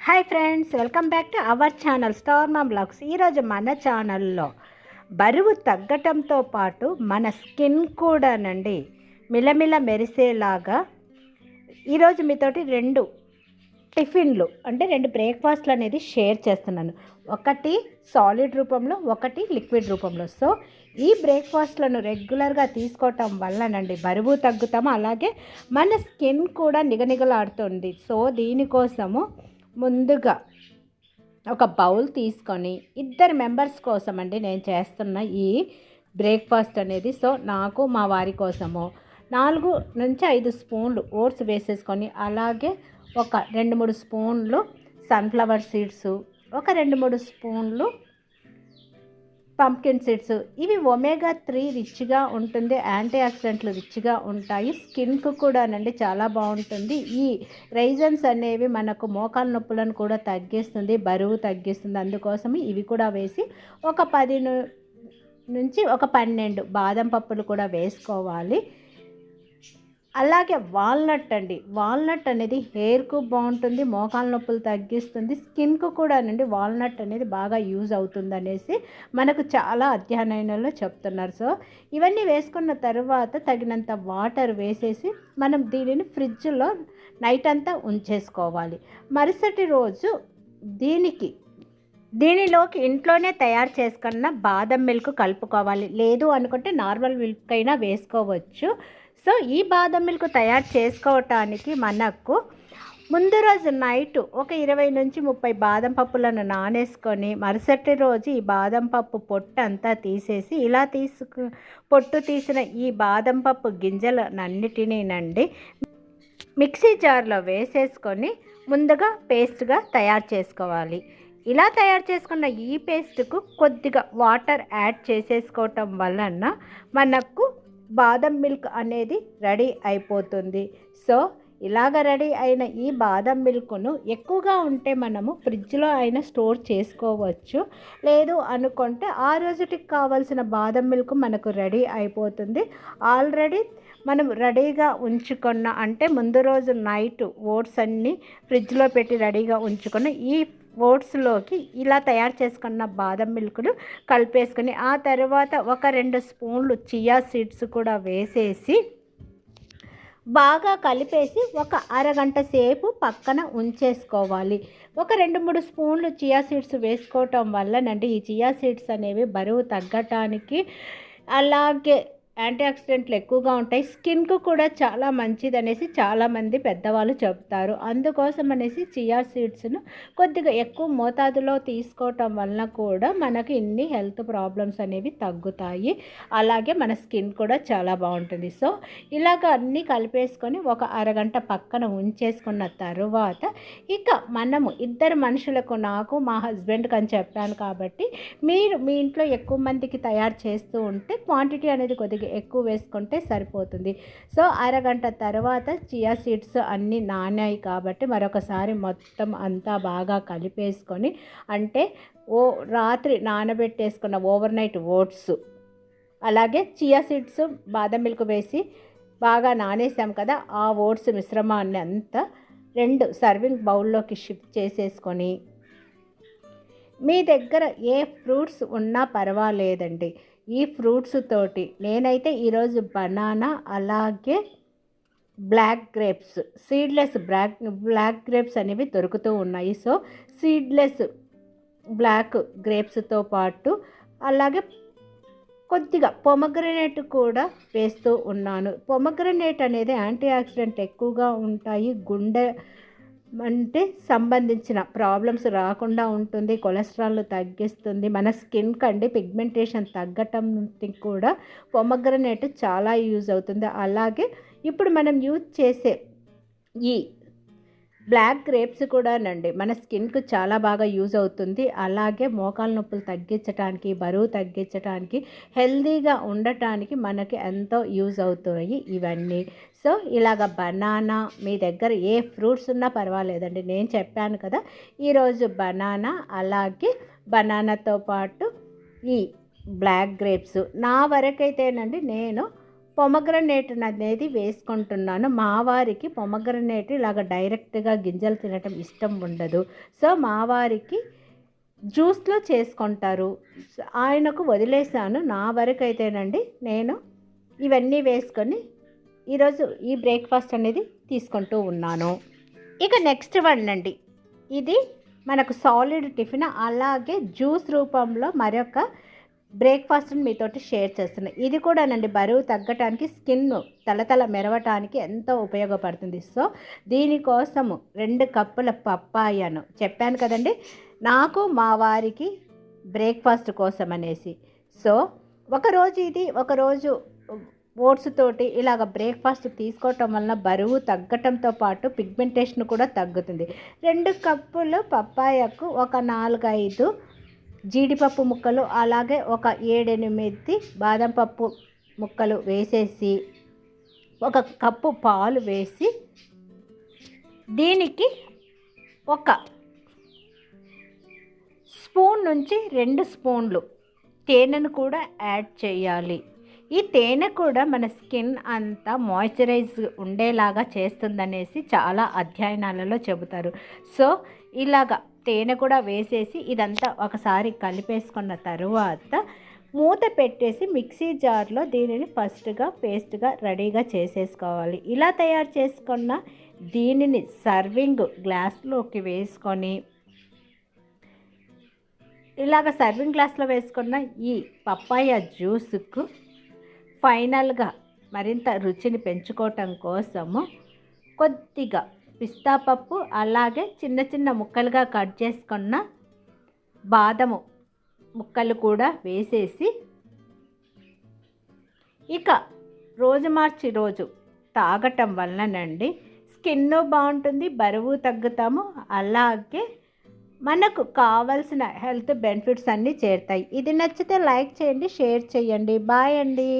Hi friends welcome back to our channel star మా blogs ఈరోజు మన ఛానల్లో బరువు తగ్గటంతో పాటు మన స్కిన్ కూడానండి మిలమిల మెరిసేలాగా ఈరోజు మీతోటి రెండు టిఫిన్లు అంటే రెండు బ్రేక్ఫాస్ట్లు అనేది షేర్ చేస్తున్నాను. ఒకటి సాలిడ్ రూపంలో ఒకటి లిక్విడ్ రూపంలో. సో ఈ బ్రేక్ఫాస్ట్లను రెగ్యులర్గా తీసుకోవటం వల్లనండి బరువు తగ్గుతాము. అలాగే మన స్కిన్ కూడా నిగనిగలాడుతుంది. సో దీనికోసము ముందుగా ఒక బౌల్ తీసుకొని ఇద్దరు మెంబర్స్ కోసం అండి నేను చేస్తున్న ఈ బ్రేక్ఫాస్ట్ అనేది. సో నాకు మా వారి కోసము నాలుగు నుంచి ఐదు స్పూన్లు ఓట్స్ వేసేసుకొని అలాగే ఒక రెండు మూడు స్పూన్లు సన్ఫ్లవర్ సీడ్స్ ఒక రెండు మూడు స్పూన్లు పంప్కిన్ సీడ్స్ ఇవి ఒమేగా త్రీ రిచ్గా ఉంటుంది యాంటీ ఆక్సిడెంట్లు రిచ్గా ఉంటాయి. స్కిన్కు కూడానండి చాలా బాగుంటుంది. ఈ రైజన్స్ అనేవి మనకు మోకాల నొప్పులను కూడా తగ్గిస్తుంది బరువు తగ్గిస్తుంది. అందుకోసం ఇవి కూడా వేసి ఒక పది నుంచి ఒక పన్నెండు బాదం పప్పులు కూడా వేసుకోవాలి. అలాగే వాల్నట్ అండి. వాల్నట్ అనేది హెయిర్కు బాగుంటుంది మోకాల నొప్పులు తగ్గిస్తుంది స్కిన్కు కూడా అండి వాల్నట్ అనేది బాగా యూజ్ అవుతుంది అనేసి మనకు చాలా అధ్యయనంలో చెప్తున్నారు. సో ఇవన్నీ వేసుకున్న తర్వాత తగినంత వాటర్ వేసేసి మనం దీనిని ఫ్రిడ్జ్లో నైట్ అంతా ఉంచేసుకోవాలి. మరుసటి రోజు దీనికి దీనిలోకి ఇంట్లోనే తయారు చేసుకున్న బాదం మిల్క్ కలుపుకోవాలి. లేదు అనుకుంటే నార్మల్ మిల్క్ అయినా వేసుకోవచ్చు. సో ఈ బాదం మిల్క్ తయారు చేసుకోవటానికి మనకు ముందు రోజు నైట్ ఒక ఇరవై నుంచి ముప్పై బాదం పప్పులను నానేసుకొని మరుసటి రోజు ఈ బాదం పప్పు పొట్టు అంతా తీసేసి ఇలా తీసుకు పొట్టు తీసిన ఈ బాదం పప్పు గింజలన్నిటినీనండి మిక్సీ జార్లో వేసేసుకొని ముందుగా పేస్ట్గా తయారు చేసుకోవాలి. ఇలా తయారు చేసుకున్న ఈ పేస్ట్కు కొద్దిగా వాటర్ యాడ్ చేసేసుకోవటం వలన మనకు బాదం మిల్క్ అనేది రెడీ అయిపోతుంది. సో ఇలాగ రెడీ అయిన ఈ బాదం మిల్క్ను ఎక్కువగా ఉంటే మనము ఫ్రిడ్జ్లో అయినా స్టోర్ చేసుకోవచ్చు. లేదు అనుకుంటే ఆ రోజుటికి కావాల్సిన బాదం మిల్క్ మనకు రెడీ అయిపోతుంది. ఆల్రెడీ మనం రెడీగా ఉంచుకున్న అంటే ముందు రోజు నైట్ ఓట్స్ అన్నీ ఫ్రిడ్జ్లో పెట్టి రెడీగా ఉంచుకున్న ఈ ఓట్స్లోకి ఇలా తయారు చేసుకున్న బాదం మిల్క్ను కలిపేసుకొని ఆ తర్వాత ఒక రెండు స్పూన్లు చియా సీడ్స్ కూడా వేసేసి బాగా కలిపేసి ఒక అరగంట సేపు పక్కన ఉంచేసుకోవాలి. ఒక రెండు మూడు స్పూన్లు చియా సీడ్స్ వేసుకోవటం వల్లనండి ఈ చియా సీడ్స్ అనేవి బరువు తగ్గటానికి అలాగే యాంటీ ఆక్సిడెంట్లు ఎక్కువగా ఉంటాయి. స్కిన్కు కూడా చాలా మంచిది అనేసి చాలామంది పెద్దవాళ్ళు చెప్తారు అందుకోసం అనేసి చియా సీడ్స్ను కొద్దిగా ఎక్కువ మోతాదులో తీసుకోవటం వలన కూడా మనకి ఇన్ని హెల్త్ ప్రాబ్లమ్స్ అనేవి తగ్గుతాయి. అలాగే మన స్కిన్ కూడా చాలా బాగుంటుంది. సో ఇలాగ అన్నీ కలిపేసుకొని ఒక అరగంట పక్కన ఉంచేసుకున్న తరువాత ఇక మనము ఇద్దరు మనుషులకు నాకు మా హస్బెండ్కి అని చెప్పాను కాబట్టి మీరు మీ ఇంట్లో ఎక్కువ మందికి తయారు చేస్తూ ఉంటే క్వాంటిటీ అనేది కొద్దిగా ఎక్కువ వేసుకుంటే సరిపోతుంది. సో అరగంట తర్వాత చియా సీడ్స్ అన్నీ నానాయి కాబట్టి మరొకసారి మొత్తం అంతా బాగా కలిపేసుకొని అంటే ఓ రాత్రి నానబెట్టేసుకున్న ఓవర్ నైట్ ఓట్స్ అలాగే చియా సీడ్స్ బాదం మిల్క్ వేసి బాగా నానేసాం కదా ఆ ఓట్స్ మిశ్రమాన్ని అంతా రెండు సర్వింగ్ బౌల్లోకి షిఫ్ట్ చేసేసుకొని మీ దగ్గర ఏ ఫ్రూట్స్ ఉన్నా పర్వాలేదండి. ఈ ఫ్రూట్స్ తోటి నేనైతే ఈరోజు బనానా అలాగే black grapes seedless black black grapes అనేవి దొరుకుతూ ఉన్నాయి. సో సీడ్లెస్ బ్లాక్ గ్రేప్స్తో పాటు అలాగే కొద్దిగా పొమగ్రనేట్ కూడా వేస్తూ ఉన్నాను. పొమగ్రనేట్ అనేది యాంటీ ఆక్సిడెంట్ ఎక్కువగా ఉంటాయి. గుండె అంటే సంబంధించిన ప్రాబ్లమ్స్ రాకుండా ఉంటుంది కొలెస్ట్రాల్ తగ్గిస్తుంది మన స్కిన్ కండి పిగ్మెంటేషన్ తగ్గటం కూడా పొమగ్రనేట్ చాలా యూజ్ అవుతుంది. అలాగే ఇప్పుడు మనం యూజ్ చేసే ఈ బ్లాక్ గ్రేప్స్ కూడానండి. మన స్కిన్కు చాలా బాగా యూజ్ అవుతుంది. అలాగే మోకాల నొప్పులు తగ్గించడానికి బరువు తగ్గించడానికి హెల్తీగా ఉండటానికి మనకి ఎంతో యూజ్ అవుతున్నాయి ఇవన్నీ. సో ఇలాగ బనానా మీ దగ్గర ఏ ఫ్రూట్స్ ఉన్నా పర్వాలేదండి. నేను చెప్పాను కదా ఈరోజు బనానా అలాగే బనానాతో పాటు ఈ బ్లాక్ గ్రేప్స్. నా వరకైతేనండి నేను పొమగ్రనేట్ అనేది వేసుకుంటున్నాను. మా వారికి పొమగ్రనేట్ ఇలాగ డైరెక్ట్గా గింజలు తినటం ఇష్టం ఉండదు. సో మా వారికి జ్యూస్లో చేసుకుంటారు. ఆయనకు వదిలేసాను నా వరకు అయితేనండి నేను ఇవన్నీ వేసుకొని ఈరోజు ఈ బ్రేక్ఫాస్ట్ అనేది తీసుకుంటూ ఉన్నాను. ఇక నెక్స్ట్ వన్ అండి. ఇది మనకు సాలిడ్ టిఫిన్. అలాగే జ్యూస్ రూపంలో మరొక బ్రేక్ఫాస్ట్ని మీతోటి షేర్ చేస్తున్నాను ఇది కూడానండి బరువు తగ్గటానికి స్కిన్ తలతల మెరవటానికి ఎంతో ఉపయోగపడుతుంది. సో దీనికోసము రెండు కప్పుల పప్పాయను చెప్పాను కదండి. నాకు మా వారికి బ్రేక్ఫాస్ట్ కోసం అనేసి. సో ఒకరోజు ఇది ఒకరోజు ఓట్స్ తోటి ఇలాగ బ్రేక్ఫాస్ట్ తీసుకోవటం వలన బరువు తగ్గటంతో పాటు పిగ్మెంటేషన్ కూడా తగ్గుతుంది. రెండు కప్పులు పప్పాయకు ఒక నాలుగైదు జీడిపప్పు ముక్కలు అలాగే ఒక ఏడెనిమిది బాదం పప్పు ముక్కలు వేసేసి ఒక కప్పు పాలు వేసి దీనికి ఒక స్పూన్ నుంచి రెండు స్పూన్లు తేనెను కూడా యాడ్ చేయాలి. ఈ తేనె కూడా మన స్కిన్ అంతా మాయిశ్చరైజ్ ఉండేలాగా చేస్తుందనేసి చాలా అధ్యయనాలలో చెబుతారు. సో ఇలాగా తేనె కూడా వేసేసి ఇదంతా ఒకసారి కలిపేసుకున్న తరువాత మూత పెట్టేసి మిక్సీ జార్లో దీనిని ఫస్ట్గా పేస్ట్గా రెడీగా చేసేసుకోవాలి. ఇలా తయారు చేసుకున్న దీనిని సర్వింగ్ గ్లాస్లోకి వేసుకొని ఇలాగ సర్వింగ్ గ్లాస్లో వేసుకున్న ఈ పప్పాయ జ్యూస్కు ఫైనల్గా మరింత రుచిని పెంచుకోవటం కోసము కొద్దిగా పిస్తా పప్పు అలాగే చిన్న చిన్న ముక్కలుగా కట్ చేసుకున్న బాదము ముక్కలు కూడా వేసేసి ఇక రోజు మార్చి రోజు తాగటం వలనండి స్కిన్ బాగుంటుంది బరువు తగ్గుతాము. అలాగే మనకు కావాల్సిన హెల్త్ బెనిఫిట్స్ అన్నీ చేరుతాయి. ఇది నచ్చితే లైక్ చేయండి షేర్ చేయండి. బాయ్ అండి.